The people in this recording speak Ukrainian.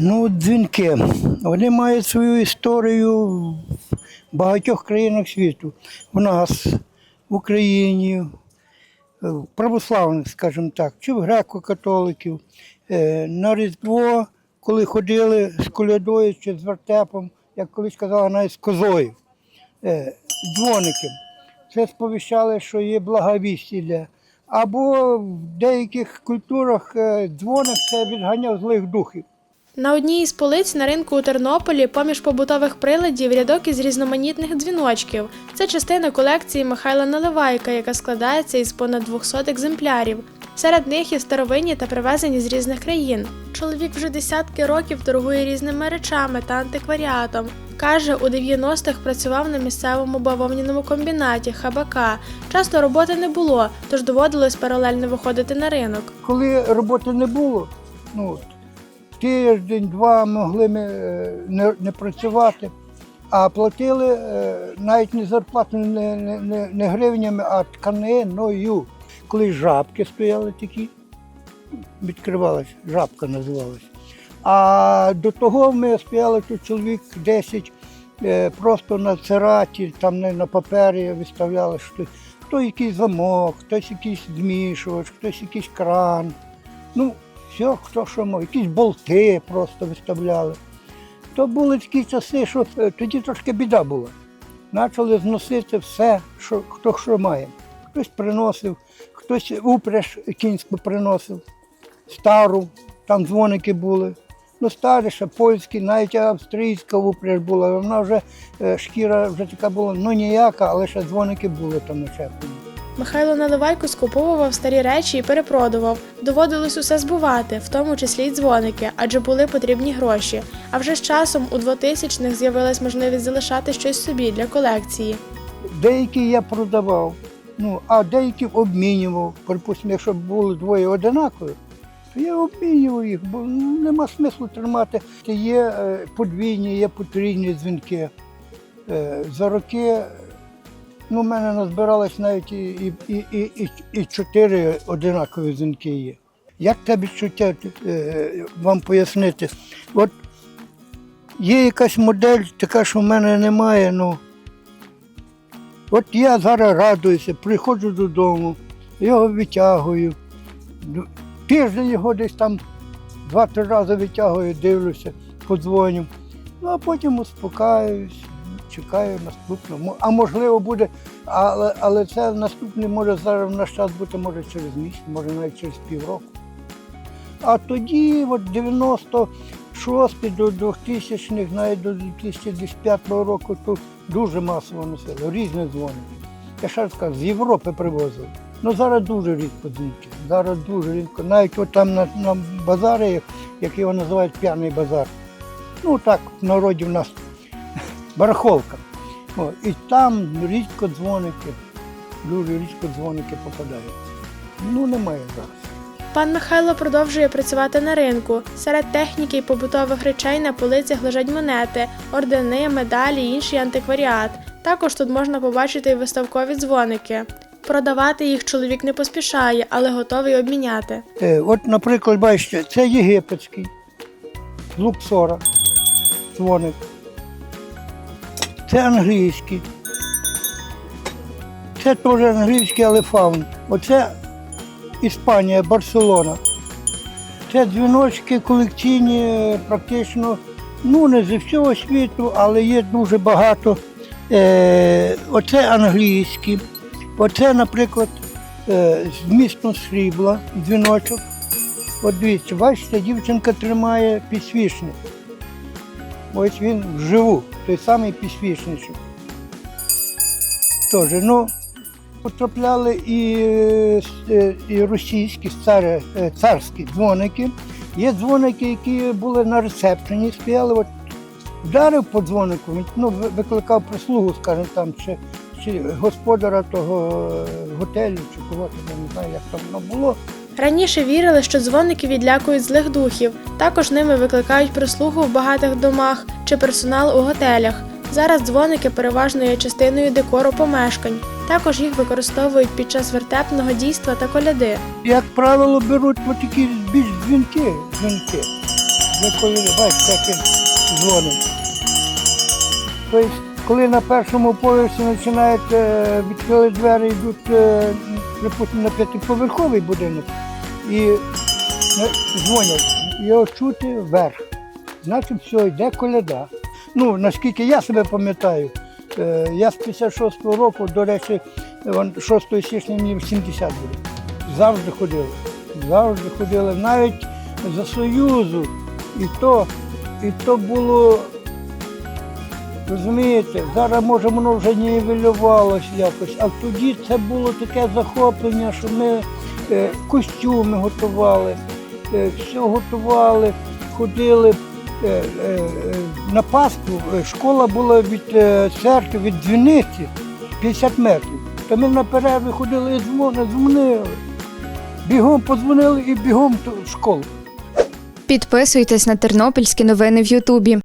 Ну, дзвінки. Вони мають свою історію в багатьох країнах світу. У нас, в Україні, в православних, скажімо так, чи в греко-католиків. Е, На Різдво, коли ходили з колядою чи з вертепом, як колись казали, навіть з козою, е, дзвоники. Це сповіщали, що є благовістілля. Або в деяких культурах е, дзвоник це відганяв злих духів. На одній із полиць на ринку у Тернополі, поміж побутових приладів, рядок із різноманітних дзвіночків. Це частина колекції Михайла Наливайка, яка складається із понад 200 екземплярів. Серед них є старовинні та привезені з різних країн. Чоловік вже десятки років торгує різними речами та антикваріатом. Каже, у 90-х працював на місцевому бавовняному комбінаті Хабака. Часто роботи не було, тож доводилось паралельно виходити на ринок. Коли роботи не було, ну, тиждень-два могли ми е, не, не працювати, а платили е, навіть не зарплату, не, не, не, гривнями, а тканиною. Коли жабки стояли такі, відкривалася, жабка називалася. А до того ми стояли тут чоловік 10 е, просто на цераті, там на папері виставляли що хто якийсь замок, хтось якийсь змішувач, хтось якийсь кран. Ну, все, хто що мав, якісь болти просто виставляли. То були такі часи, що е, тоді трошки біда була. Почали зносити все, що, хто що має. Хтось приносив, хтось упряж кінську приносив, стару, там дзвоники були. Ну, старі, ще польські, навіть австрійська упряж була. Вона вже е, шкіра вже така була, ну ніяка, але ще дзвоники були там начеплені. Михайло Наливайко скуповував старі речі і перепродував. Доводилось усе збувати, в тому числі й дзвоники, адже були потрібні гроші. А вже з часом у 2000-х з'явилась можливість залишати щось собі для колекції. Деякі я продавав, ну, а деякі обмінював. Припустимо, якщо були двоє одинакові, то я обмінював їх, бо ну, нема смислу тримати. Є е, подвійні, є потрійні дзвінки. Е, За роки ну, в мене назбиралось навіть і, і, і, і, і, чотири одинакові дзвінки є. Як те відчуття е, вам пояснити? От є якась модель, така, що в мене немає, ну. От я зараз радуюся, приходжу додому, його витягую. Тиждень його десь там два-три рази витягую, дивлюся, подзвоню. Ну а потім успокаюсь, чекаю наступного. А можливо буде, але, але це наступний може зараз в наш час бути може через місяць, може навіть через півроку. А тоді, от 96 до 2000-х, навіть до 2005 року, тут дуже масово носили, різні дзвони. Я ще раз кажу, з Європи привозили. Ну зараз дуже рідко дзвінки. Зараз дуже рідко. Навіть от там на, на базарі, як його називають п'яний базар. Ну так, в народі в нас барахолка. О, і там рідко дзвоники, дуже рідко дзвоники попадають. Ну немає зараз. Пан Михайло продовжує працювати на ринку. Серед техніки і побутових речей на полицях лежать монети, ордени, медалі і інший антикваріат. Також тут можна побачити і виставкові дзвоники. Продавати їх чоловік не поспішає, але готовий обміняти. Е, От, наприклад, бачите, це єгипетський, Луксора, дзвоник. Це англійський. Це теж англійський, але фаун. Оце Іспанія, Барселона. Це дзвіночки колекційні, практично, ну не зі всього світу, але є дуже багато. Е, оце англійські. Оце, наприклад, е, з містом срібла, дзвіночок. От дивіться, бачите, дівчинка тримає підсвічник. Ось він вживу, той самий підсвічничок. Теж, ну, потрапляли і, е, і російські цари, е, царські дзвоники. Є дзвоники, які були на рецепшені, стояли, от, вдарив по дзвонику, ну, викликав прислугу, скажімо, там, чи, чи господара того е, готелю, чи кого там, я не знаю, як там воно було. Раніше вірили, що дзвоники відлякують злих духів. Також ними викликають прислугу в багатих домах чи персонал у готелях. Зараз дзвоники переважно є частиною декору помешкань. Також їх використовують під час вертепного дійства та коляди. Як правило, беруть от такі більш дзвінки, дзвінки. Для коли бачите, як дзвонить. Коли на першому поверсі починають е, відкрили двері, йдуть, е, припустимо, на п'ятиповерховий будинок і е, дзвонять, його чути вверх. Значить, все, йде коляда. Ну, наскільки я себе пам'ятаю, я з 56-го року, до речі, вон 6 січня мені 70 буде. Завжди ходили. Завжди ходили. Навіть за Союзу. І то, і то було, розумієте, зараз може воно вже нівелювалося якось, а тоді це було таке захоплення, що ми е, костюми готували, е, все готували, ходили. Е, на Пасху школа була від церкви, від дзвіниці 50 метрів. Та ми на перерві ходили і дзвонили. Бігом подзвонили і бігом в школу. Підписуйтесь на тернопільські новини в Ютубі.